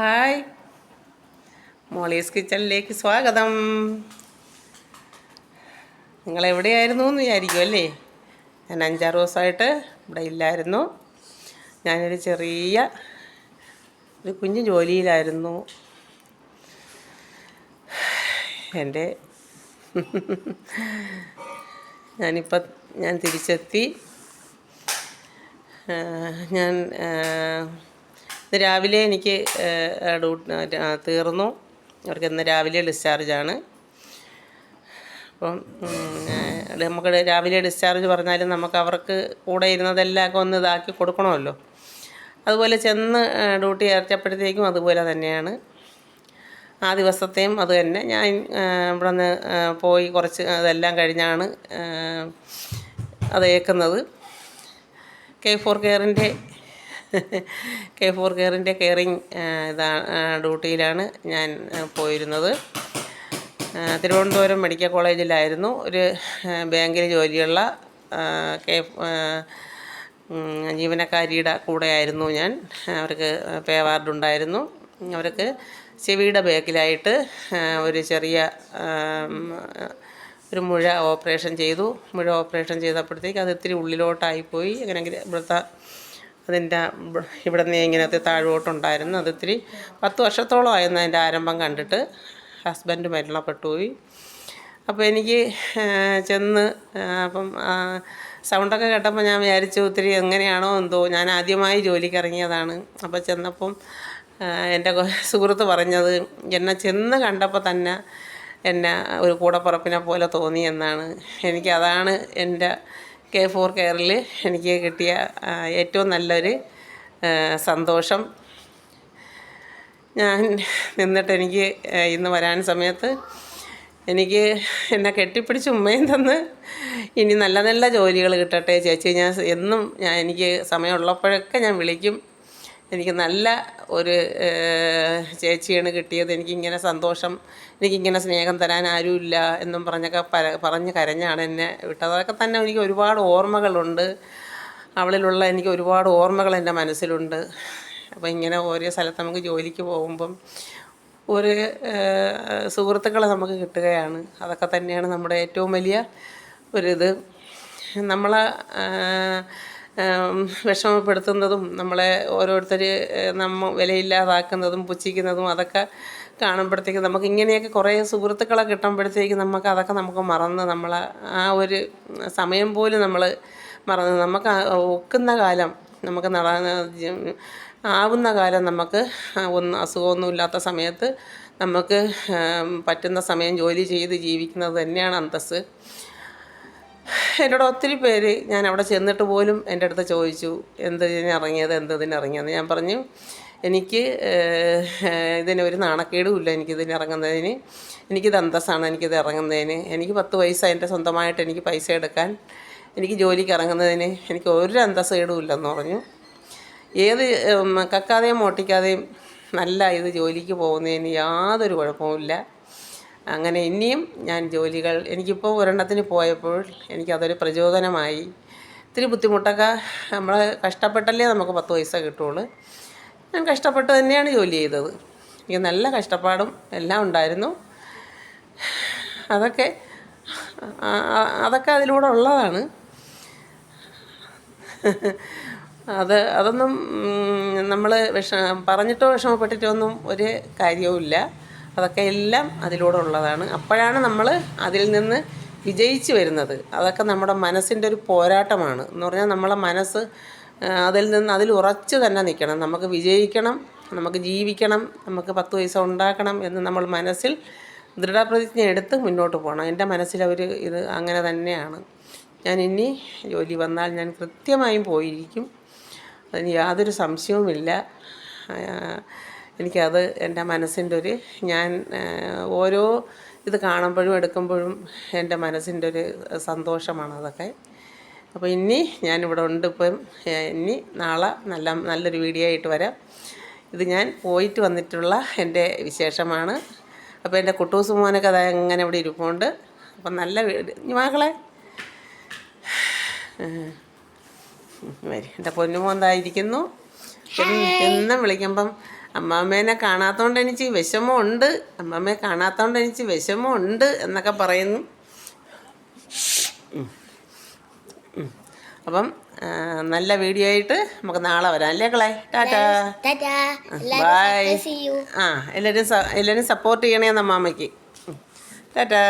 Hi. Molly's കിച്ചണിലേക്ക് സ്വാഗതം. നിങ്ങൾ എവിടെയായിരുന്നു എന്ന് വിചാരിക്കും അല്ലേ? ഞാൻ അഞ്ചാറ് ദിവസമായിട്ട് ഇവിടെ ഇല്ലായിരുന്നു. ഞാനൊരു ചെറിയ ഒരു കുഞ്ഞു ജോലിയിലായിരുന്നു. എന്റെ ഞാനിപ്പം ഞാൻ തിരിച്ചെത്തി. ഞാൻ ഇന്ന് രാവിലെ എനിക്ക് തീർന്നു. അവർക്ക് ഇന്ന് രാവിലെ ഡിസ്ചാർജാണ് അപ്പം നമുക്ക് രാവിലെ ഡിസ്ചാർജ് പറഞ്ഞാലും നമുക്ക് അവർക്ക് കൂടെ ഇരുന്നതെല്ലാം ഒന്ന് ഇതാക്കി കൊടുക്കണമല്ലോ. അതുപോലെ ചെന്ന് ഡ്യൂട്ടി ഏർച്ചപ്പോഴത്തേക്കും അതുപോലെ തന്നെയാണ്. ആ ദിവസത്തെയും അത് തന്നെ. ഞാൻ ഇവിടെ നിന്ന് പോയി കുറച്ച് അതെല്ലാം കഴിഞ്ഞാണ് അത് ഏക്കുന്നത്. കെ ഫോർ കെയറിന്റെ കെ ഫോർ കെയറിന്റെ കെയറിങ് ഇതാ ഡ്യൂട്ടിയിലാണ് ഞാൻ പോയിരുന്നത്. തിരുവനന്തപുരം മെഡിക്കൽ കോളേജിലായിരുന്നു. ഒരു ബാങ്കിൽ ജോലിയുള്ള കെ ജീവനക്കാരിയുടെ കൂടെയായിരുന്നു ഞാൻ. അവർക്ക് പേ വാർഡ് ഉണ്ടായിരുന്നു അവർക്ക് ചെവിയുടെ ബാക്കിലായിട്ട് ഒരു ചെറിയ ഒരു മുഴ ഓപ്പറേഷൻ ചെയ്തു. മുഴ ഓപ്പറേഷൻ ചെയ്തപ്പോഴത്തേക്ക് അത് ഇത്തിരി ഉള്ളിലോട്ടായിപ്പോയി. അങ്ങനെ ഇവിടുത്തെ അതിന്റെ ഇവ- ഇവിടെ നിന്ന് ഇങ്ങനത്തെ താഴോട്ടുണ്ടായിരുന്നു. അത് ഇത്തിരി പത്ത് വർഷത്തോളമായിരുന്നു അതിന്റെ ആരംഭം കണ്ടിട്ട് ഹസ്ബൻഡ് മരണപ്പെട്ടു പോയി അപ്പോൾ എനിക്ക് ചെന്ന് അപ്പം സൗണ്ടൊക്കെ കേട്ടപ്പോൾ ഞാൻ വിചാരിച്ചു ഒത്തിരി എങ്ങനെയാണോ എന്തോ ഞാൻ ആദ്യമായി ജോലിക്ക് ഇറങ്ങിയതാണ്. അപ്പോൾ ചെന്നപ്പം എന്റെ സുഹൃത്ത് പറഞ്ഞത് എന്നെ ചെന്ന് കണ്ടപ്പോൾ തന്നെ എന്നെ ഒരു കൂടപ്പുറപ്പിനെ പോലെ തോന്നി എന്നാണ്. എനിക്ക് അതാണ് എന്റെ കെ ഫോർ കെയറിൽ എനിക്ക് കിട്ടിയ ഏറ്റവും നല്ലൊരു സന്തോഷം. ഞാൻ നിന്നിട്ട് എനിക്ക് ഇന്ന് വരാൻ സമയത്ത് എനിക്ക് എന്നെ കെട്ടിപ്പിടിച്ച് ഉമ്മയും തന്ന് ഇനി നല്ല നല്ല ജോലികൾ കിട്ടട്ടെ ചേച്ചി. ഞാൻ എന്നും ഞാൻ എനിക്ക് സമയമുള്ളപ്പോഴൊക്കെ ഞാൻ വിളിക്കും. എനിക്ക് നല്ല ഒരു ചേച്ചിയാണ് കിട്ടിയത്. എനിക്കിങ്ങനെ സന്തോഷം എനിക്കിങ്ങനെ സ്നേഹം തരാൻ ആരുമില്ല എന്നും പറഞ്ഞൊക്കെ പര പറഞ്ഞ് കരഞ്ഞാണ് എന്നെ വിട്ടത്. അതൊക്കെ തന്നെ എനിക്ക് ഒരുപാട് ഓർമ്മകളുണ്ട്. അവളിലുള്ള എനിക്ക് ഒരുപാട് ഓർമ്മകൾ എന്റെ മനസ്സിലുണ്ട്. അപ്പോൾ ഇങ്ങനെ ഓരോ സ്ഥലത്ത് നമുക്ക് ജോലിക്ക് പോകുമ്പം ഒരു സുഹൃത്തുക്കളെ നമുക്ക് കിട്ടുകയാണ്. അതൊക്കെ തന്നെയാണ് നമ്മുടെ ഏറ്റവും വലിയ ഒരിത് നമ്മളെ വിഷമപ്പെടുത്തുന്നതും നമ്മളെ ഓരോരുത്തർ നമ്മ വിലയില്ലാതാക്കുന്നതും പുച്ഛിക്കുന്നതും അതൊക്കെ കാണുമ്പോഴത്തേക്ക് നമുക്ക് ഇങ്ങനെയൊക്കെ കുറേ സുഹൃത്തുക്കളെ കിട്ടുമ്പോഴത്തേക്ക് നമുക്ക് അതൊക്കെ നമുക്ക് മറന്ന് നമ്മൾ ആ ഒരു സമയം പോലും നമ്മൾ മറന്ന് നമുക്ക് ഒക്കുന്ന കാലം നമുക്ക് നട ആവുന്ന കാലം നമുക്ക് ഒന്നും അസുഖമൊന്നും ഇല്ലാത്ത സമയത്ത് നമുക്ക് പറ്റുന്ന സമയം ജോലി ചെയ്ത് ജീവിക്കുന്നത് തന്നെയാണ് അന്തസ്സ്. എന്നോട് ഒത്തിരി പേര് ഞാൻ അവിടെ ചെന്നിട്ട് പോലും എന്റെ അടുത്ത് ചോദിച്ചു എന്തിന് ഇറങ്ങിയത് എന്തതിന് ഇറങ്ങിയത് ഞാൻ പറഞ്ഞു എനിക്ക് ഇതിന് ഒരു നാണക്കേടും ഇല്ല എനിക്കിതിന് ഇറങ്ങുന്നതിന്. എനിക്കിത് അന്തസ്സാണ് എനിക്കിത് ഇറങ്ങുന്നതിന്. എനിക്ക് പത്ത് പൈസ എന്റെ സ്വന്തമായിട്ട് എനിക്ക് പൈസ എടുക്കാൻ എനിക്ക് ജോലിക്ക് ഇറങ്ങുന്നതിന് എനിക്ക് ഒരു അന്തസ്സേടുമില്ലെന്ന് പറഞ്ഞു. ഏത് കക്കാതെയും മോട്ടിക്കാതെയും നല്ല ഇത് ജോലിക്ക് പോകുന്നതിന് യാതൊരു കുഴപ്പവുമില്ല അങ്ങനെ ഇനിയും ഞാൻ ജോലികൾ എനിക്കിപ്പോൾ ഒരെണ്ണത്തിന് പോയപ്പോൾ എനിക്കതൊരു പ്രചോദനമായി. ഇത്തിരി ബുദ്ധിമുട്ടൊക്കെ നമ്മൾ കഷ്ടപ്പെട്ടല്ലേ നമുക്ക് പത്ത് പൈസ കിട്ടുള്ളൂ. ഞാൻ കഷ്ടപ്പെട്ട് തന്നെയാണ് ജോലി ചെയ്തത്. എനിക്ക് നല്ല കഷ്ടപ്പാടും എല്ലാം ഉണ്ടായിരുന്നു. അതൊക്കെ അതൊക്കെ അതിലൂടെ ഉള്ളതാണ്. അത് അതൊന്നും നമ്മൾ വിഷ പറഞ്ഞിട്ടോ വിഷമപ്പെട്ടിട്ടോ ഒന്നും ഒരു കാര്യവുമില്ല. അതൊക്കെ എല്ലാം അതിലൂടെ ഉള്ളതാണ് അപ്പോഴാണ് നമ്മൾ അതിൽ നിന്ന് വിജയിച്ച് വരുന്നത്. അതൊക്കെ നമ്മുടെ മനസ്സിന്റെ ഒരു പോരാട്ടമാണ്. എന്ന് പറഞ്ഞാൽ നമ്മളെ മനസ്സ് അതിൽ നിന്ന് അതിൽ ഉറച്ചു തന്നെ നിൽക്കണം. നമുക്ക് വിജയിക്കണം നമുക്ക് ജീവിക്കണം നമുക്ക് പത്ത് പൈസ ഉണ്ടാക്കണം എന്ന് നമ്മൾ മനസ്സിൽ ദൃഢപ്രതിജ്ഞ എടുത്ത് മുന്നോട്ട് പോകണം. എന്റെ മനസ്സിൽ ഒരു ഇത് അങ്ങനെ തന്നെയാണ്. ഞാൻ ഇനി ജോലി വന്നാൽ ഞാൻ കൃത്യമായും പോയിരിക്കും. അതിന് യാതൊരു സംശയവുമില്ല. എനിക്കത് എന്റെ മനസ്സിന്റെ ഒരു ഞാൻ ഓരോ ഇത് കാണുമ്പോഴും എടുക്കുമ്പോഴും എന്റെ മനസ്സിന്റെ ഒരു സന്തോഷമാണ് അതൊക്കെ. അപ്പോൾ ഇനി ഞാനിവിടെ ഉണ്ട് ഇപ്പം. ഇനി നാളെ നല്ല നല്ലൊരു വീഡിയോ ആയിട്ട് വരാം. ഇത് ഞാൻ പോയിട്ട് വന്നിട്ടുള്ള എന്റെ വിശേഷമാണ്. അപ്പോൾ എന്റെ കുട്ടൂസ് മോനൊക്കെ അത് എങ്ങനെ ഇവിടെ ഇരിപ്പുണ്ട്. അപ്പം നല്ല വീട് മകളെ. വരി. എന്റെ പൊന്നുമോന്തായിരിക്കുന്നു എന്നും വിളിക്കുമ്പം അമ്മാമ്മേനെ കാണാത്തതുകൊണ്ട് എനിക്ക് വിഷമമുണ്ട്. അമ്മാമ്മയെ കാണാത്തതുകൊണ്ട് എനിക്ക് വിഷമമുണ്ട് എന്നൊക്കെ പറയുന്നു. അപ്പം നല്ല വീഡിയോ ആയിട്ട് നമുക്ക് നാളെ വരാം അല്ലേ കളെ ടാറ്റാ. ബൈ ആ എല്ലാവരും എല്ലാവരും സപ്പോർട്ട് ചെയ്യണേ അമ്മാമ്മയ്ക്ക്. ടാറ്റാ.